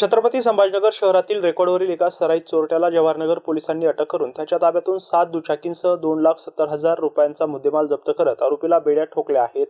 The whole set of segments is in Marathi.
छत्रपती संभाजीनगर शहरातील रेकॉर्डवरील एका सराईत चोरट्याला जवाहरनगर पोलिसांनी अटक करून त्याच्या ताब्यातून सात दुचाकींसह दोन लाख सत्तर हजार रुपयांचा मुद्देमाल जप्त करत आरोपीला बेड्या ठोकल्या आहेत.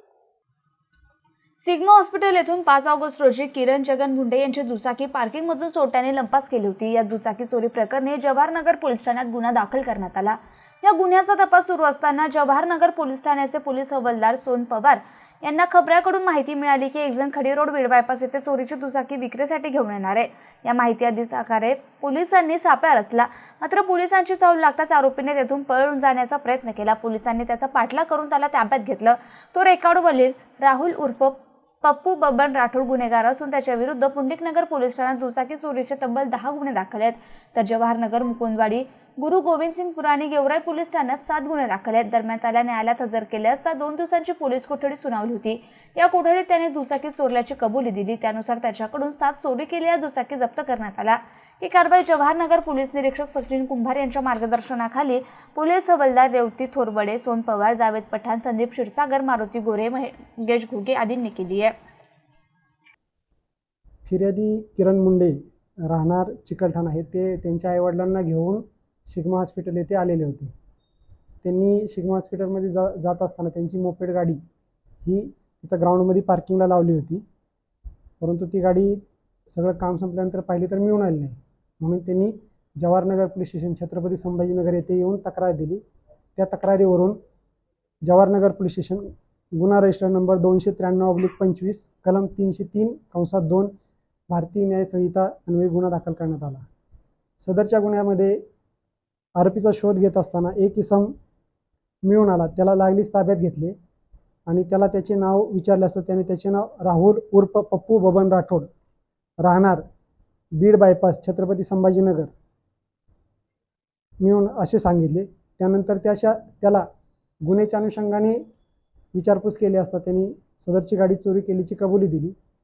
सिग्मा हॉस्पिटल येथून पाच ऑगस्ट रोजी किरण जगन मुंडे यांची दुचाकी पार्किंगमधून चोरट्याने लंपास केली होती. या दुचाकी चोरी प्रकरणी जवाहरनगर पोलीस ठाण्यात गुन्हा दाखल करण्यात आला. या गुन्ह्याचा तपास सुरू असताना जवाहरनगर पोलीस ठाण्याचे पोलीस हवालदार सोन पवार यांना खबऱ्याकडून माहिती मिळाली की एकजण खडी रोड बीड बायपास येथे चोरीची दुचाकी विक्रीसाठी घेऊन येणार आहे. या माहिती आधीच आकारे पोलिसांनी सापळा रचला. मात्र पोलिसांची चौल लागताच आरोपीने तेथून पळून जाण्याचा प्रयत्न केला. पोलिसांनी त्याचा पाठलाग करून त्याला ताब्यात घेतलं. तो रेकॉर्डवरील राहुल उर्फ पप्पू बबन राठोड गुन्हेगार असून त्याच्या विरुद्ध पुंडिकनगर पोलीस ठाण्यात दुचाकी चोरीचे तब्बल दहा गुन्हे दाखल आहेत. तर जवाहरनगर मुकुंदवाडी गुरु गोविंदसिंगपुर आणि गेवराई पोलीस ठाण्यात सात गुन्हे दाखल आहेत. दरम्यान त्याला न्यायालयात हजर केले असता दोन दिवसांची पोलीस कोठडी सुनावली होती. या कोठडीत त्याने दुचाकी चोरल्याची कबुली दिली. त्यानुसार त्याच्याकडून सात चोरी केलेल्या दुचाकी जप्त करण्यात आला. ही कारवाई जवाहरनगर पोलीस निरीक्षक सचिन कुंभार यांच्या मार्गदर्शनाखाली पोलीस हवालदार रेवती थोरबडे सोन पवार जावेद पठाण संदीप क्षीरसागर मारुती गोरे महेश घुगे आदींनी केली आहे. फिर्यादी किरण मुंडे राहणार चिकलठाणा हे ते त्यांच्या आईवडिलांना घेऊन शिग्मा हॉस्पिटल येथे आलेले होते. त्यांनी शिग्मा हॉस्पिटलमध्ये जा जात असताना त्यांची मोपेड गाडी ही तिथं ग्राउंडमध्ये पार्किंगला लावली होती. परंतु ती गाडी सगळं काम संपल्यानंतर पाहिली तर मिळून आली नाही. म्हणून त्यांनी जवाहरनगर पोलीस स्टेशन छत्रपती संभाजीनगर येथे येऊन तक्रार दिली. त्या तक्रारीवरून जवाहरनगर पोलीस स्टेशन गुन्हा रजिस्टर नंबर दोनशे त्र्याण्णव अब्लिक पंचवीस कलम तीनशे तीन कंसात दोन भारतीय न्याय संहिता गुन्हा दाखल करण्यात आला. सदरच्या गुन्ह्यामध्ये आरोपीचा शोध घेत असताना एक इसम मिळून आला. त्याला लागलीच ताब्यात घेतले आणि त्याला त्याचे नाव विचारले असता त्याने त्याचे नाव राहुल उर्फ पप्पू बबन राठोड राहणार बीड बायपास छत्रपती संभाजीनगर मिळून असे सांगितले. त्यानंतर त्याच्या त्याला गुन्ह्याच्या अनुषंगाने विचारपूस केली असता त्यांनी सदरची गाडी चोरी केल्याची कबुली दिली.